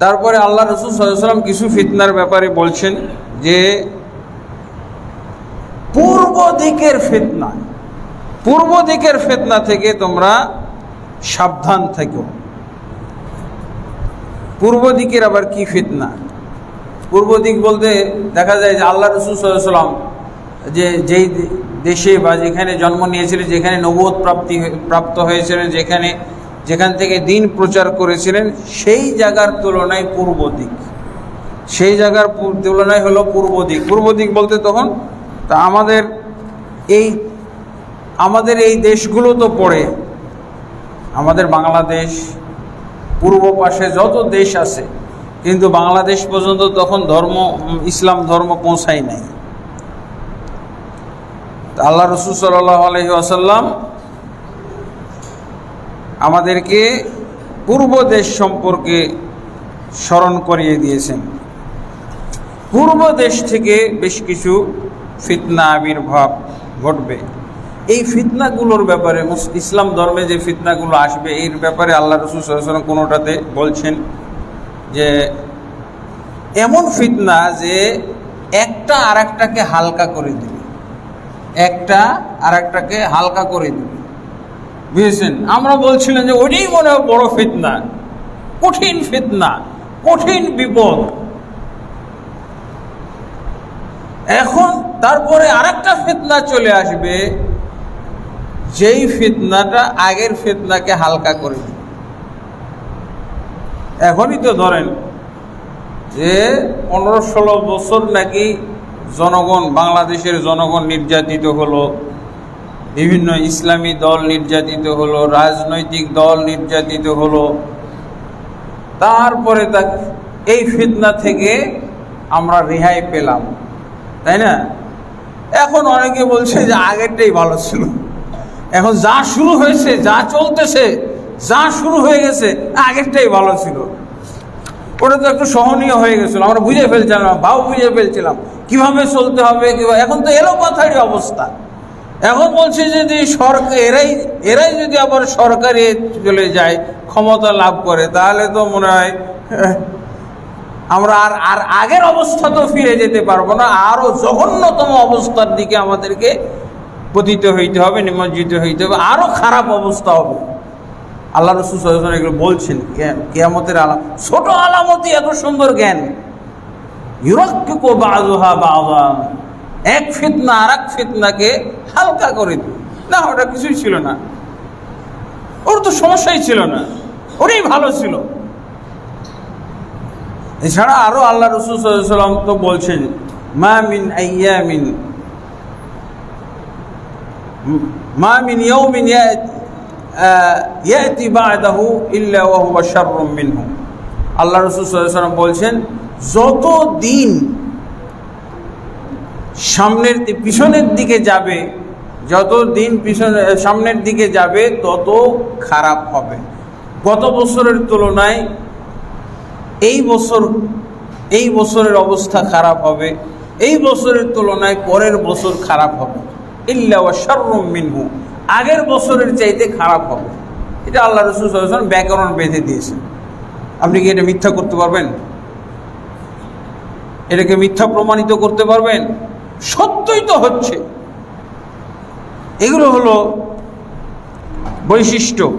তারপরে আল্লাহ রসুল সাল্লাম কিছু ফিতনার ব্যাপারে বলছেন যে পূর্ব দিকের ফিতনা, পূর্ব দিকের ফিতনা থেকে তোমরা সাবধান থেকো। পূর্ব দিকের আবার কি ফিতনা? পূর্ব দিক বলতে দেখা যায় যে আল্লাহ রসুল সাল্লাম যে যেই দেশে বা যেখানে জন্ম নিয়েছিলেন, যেখানে নবোধ প্রাপ্তি প্রাপ্ত হয়েছিলেন, যেখানে যেখান থেকে দিন প্রচার করেছিলেন, সেই জায়গার তুলনায় পূর্ব দিক। সেই জায়গার তুলনায় হলো পূর্ব দিক। পূর্ব দিক বলতে তখন, তা আমাদের এই আমাদের এই দেশগুলো তো পড়ে। আমাদের বাংলাদেশ, পূর্ব পাশে যত দেশ আছে, কিন্তু বাংলাদেশ পর্যন্ত তখন ধর্ম, ইসলাম ধর্ম পৌঁছায় নাই। আল্লাহ রসুল সাল্লাহ আলহি আসাল্লাম আমাদেরকে পূর্ব দেশ সম্পর্কে স্মরণ করিয়ে দিয়েছেন। পূর্ব দেশ থেকে বেশ কিছু ফিতনা আবির্ভাব ঘটবে। এই ফিতনাগুলোর ব্যাপারে ইসলাম ধর্মে যে ফিতনাগুলো আসবে, এর ব্যাপারে আল্লাহ রসুল কোনোটাতে বলছেন যে, এমন ফিতনা যে একটা আর একটাকে হালকা করে দিবে। একটা আর একটাকে হালকা করে দিবে। বুঝেছেন? আমরা বলছিলাম যে ওইটাই মনে হয় বড় ফিতনা। কঠিন ফিতনা, কঠিন বিপদ। এখন তারপরে আরেকটা ফিতনা চলে আসবে, যেই ফিতনাটা আগের ফিতনাকে হালকা করে এখনই তো ধরেন যে পনেরো ষোলো বছর নাকি জনগণ, বাংলাদেশের জনগণ নির্যাতিত হলো বিভিন্ন ইসলামী দল নির্যাতিত হলো, রাজনৈতিক দল নির্যাতিত হলো। তারপরে তা এই ফিতনা থেকে আমরা রেহাই পেলাম, তাই না? এখন অনেকে বলছে যে আগেরটাই ভালো ছিল। এখন যা শুরু হয়েছে, যা চলতেছে, যা শুরু হয়ে গেছে, আগেরটাই ভালো ছিল। ওটা তো একটু সহনীয় হয়ে গেছিল। আমরা বুঝে ফেলছিলাম ভাও বুঝে ফেলছিলাম। কীভাবে চলতে হবে এখন তো এলো কথারই অবস্থা। এখন বলছে যদি সরকার এরাই এরাই যদি আবার সরকারে চলে যায়, ক্ষমতা লাভ করে, তাহলে তো মনে হয়, আমরা আর আর আগের অবস্থা তো ফিরে যেতে পারব না আরও জঘন্যতম অবস্থার দিকে আমাদেরকে পতিত হইতে হবে, নিমজ্জিত হইতে হবে আরও খারাপ অবস্থা হবে। আল্লাহ রসুল আলাইহি এগুলো বলছেন কেয়ামতের আলাম ছোট আলামতি এত সুন্দর জ্ঞান। ইউরক্কো বাজুহা বাজা এক ফিতনা আর এক ফিতনাকে হালকা করে দিল। না, ওটা কিছুই ছিল না। ওর তো সমস্যাই ছিল না। ওরই ভালো ছিল। এছাড়া আরও আল্লাহ রসুল সাল্লাম তো বলছেন, মা মিন আইয়ামিন, মা মিন ইয়াউমিন ইয়া- ইয়াতি বাদাহু ইল্লা ওয়া হুয়া শাররুম মিনহু। আল্লাহ রসুল সাল্লাম বলছেন, যত দিন সামনের পিছনের দিকে যাবে, যত দিন পিছনে সামনের দিকে যাবে, তত খারাপ হবে। গত বছরের তুলনায় এই বছর, এই বছরের অবস্থা খারাপ হবে, এই বছরের তুলনায় পরের বছর খারাপ হবে। ইল্লা ওয়া শাররুম মিনহু, আগের বছরের চাইতে খারাপ হবে। এটা আল্লাহ রসুল ব্যাকরণ বেঁধে দিয়েছেন। আপনি কি এটা মিথ্যা করতে পারবেন? এটাকে মিথ্যা প্রমাণিত করতে পারবেন? সত্যই তো হচ্ছে। এগুলো হলো বৈশিষ্ট্য।